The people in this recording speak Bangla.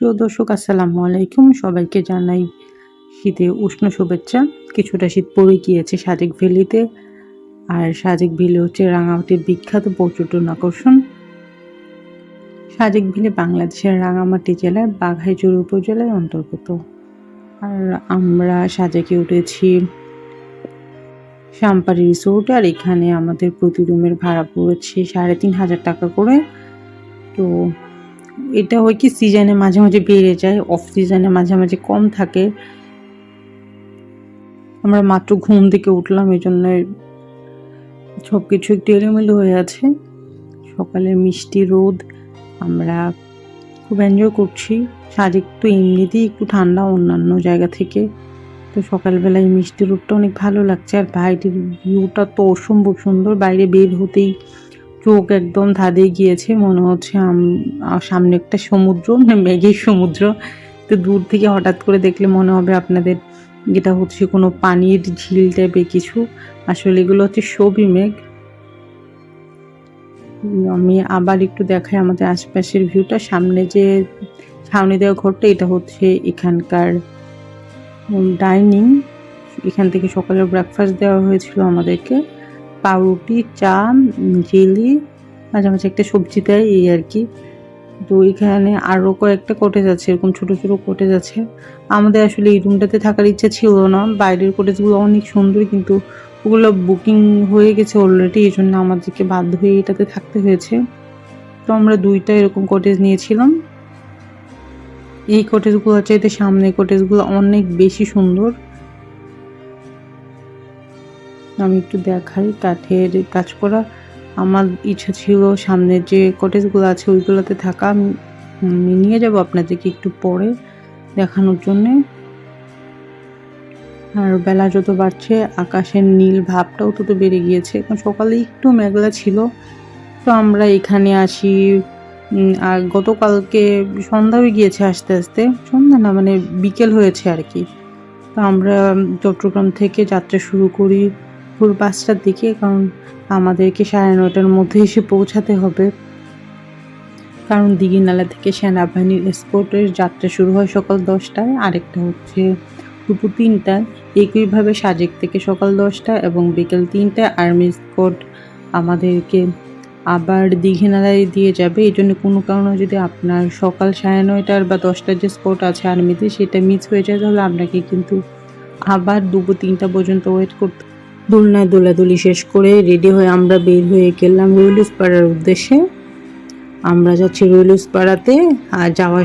প্রিয় দর্শক, আসসালামু আলাইকুম। সবাইকে জানাই শীতে উষ্ণ শুভেচ্ছা। কিছুটা শীত পড়ে গিয়েছে সাজেক ভ্যালিতে। আর সাজেক ভ্যালি হচ্ছে রাঙামাটির বিখ্যাত পর্যটন আকর্ষণ। সাজেক ভ্যালি বাংলাদেশের রাঙামাটি জেলার বাঘাইচুর উপজেলার অন্তর্গত। আর আমরা সাজেকে উঠেছি শামপারি রিসোর্ট। আর এখানে আমাদের প্রতি রুমের ভাড়া পড়েছে সাড়ে তিন হাজার টাকা করে। তো এটা হয় কি সিজনে মাঝে মাঝে বেড়ে যায় অফ সিজনে মাঝে মাঝে কম থাকে। আমরা মাত্র ঘুম থেকে উঠলাম, এই জন্য সব কিছু একটু এলোমেলো হয়ে আছে। সকালে মিষ্টি রোদ, আমরা খুব এনজয় করছি। সাজেক তো এমনিতেই একটু ঠান্ডা অন্যান্য জায়গা থেকে। তো সকালবেলায় মিষ্টি রোদটা অনেক ভালো লাগছে। আর বাইরের ভিউটা তো অসম্ভব সুন্দর, বাইরে বের হতেই চোখ একদম ধাঁধে গিয়েছে, মনে হচ্ছে সামনে একটা সমুদ্র মানে মেঘের সমুদ্র। তো দূর থেকে হঠাৎ করে দেখলে মনে হবে আপনাদের এটা হচ্ছে কোনো পানির ঝিল টাইপের কিছু। আসলে এগুলো হচ্ছে সবই মেঘ। আমি আবার একটু দেখাই আমাদের আশপাশের ভিউটা। সামনে যে ছাউনি দেওয়া ঘরটা, এটা হচ্ছে এখানকার ডাইনিং এখান থেকে সকালে ব্রেকফাস্ট দেওয়া হয়েছিল আমাদেরকে। পাউরুটি, চা জেলি মাঝে মাঝে একটা সবজি দেয়, এই আর কি। তো এখানে আরও কয়েকটা কটেজ আছে, এরকম ছোট ছোট কটেজ আছে। আমাদের আসলে এই রুমটাতে থাকার ইচ্ছা ছিল না। বাইরের কটেজগুলো অনেক সুন্দর, কিন্তু ওগুলো বুকিং হয়ে গেছে অলরেডি এই জন্য আমাদেরকে বাধ্য হয়ে এটাতে থাকতে হয়েছে। তো আমরা দুইটা এরকম কটেজ নিয়েছিলাম। এই কটেজগুলো চাইতে সামনে কটেজগুলো অনেক বেশি সুন্দর। আমি একটু দেখাই, কাঠের কাজ করা। আমার ইচ্ছা ছিল সামনের যে কটেজগুলো আছে, ওইগুলোতে থাকা। আমি নিয়ে যাব আপনাদেরকে একটু পরে দেখানোর জন্যে। আর বেলা যত বাড়ছে, আকাশের নীল ভাবটাও তত বেড়ে গিয়েছে। এখন সকালে একটু মেঘলা ছিল। তো আমরা এখানে আসি আর গতকালকে সন্ধ্যা হয়ে গিয়েছে আস্তে আস্তে। সন্ধ্যা না মানে বিকেল হয়েছে আর কি। তো আমরা চট্টগ্রাম থেকে যাত্রা শুরু করি। ভোর পাঁচটার দিকে কারণ আমাদেরকে সাড়ে নটার মধ্যে এসে পৌঁছাতে হবে। কারণ দিঘিনালা থেকে সেনাবাহিনীর স্পোর্টের যাত্রা শুরু হয় সকাল দশটায়। আরেকটা হচ্ছে দুপুর তিনটায়। একইভাবে সাজেক থেকে সকাল দশটা এবং বিকেল তিনটায় আর্মি স্কোট আমাদেরকে আবার দীঘিনালায় দিয়ে যাবে। এই জন্য কোনো কারণে যদি আপনার সকাল সাড়ে নয়টার বা দশটার যে স্পট আছে আর্মিতে, সেটা মিস হয়ে যায়, তাহলে আপনাকে কিন্তু আবার দুপুর তিনটা পর্যন্ত ওয়েট করতে দোলনায় দোলাদুলি শেষ করে রেডি হয়ে আমরা বের হয়ে গেলাম রুইলুস পাড়ার উদ্দেশ্যে। আমরা যাচ্ছি রুইলুস পাড়াতে, আর যাওয়ার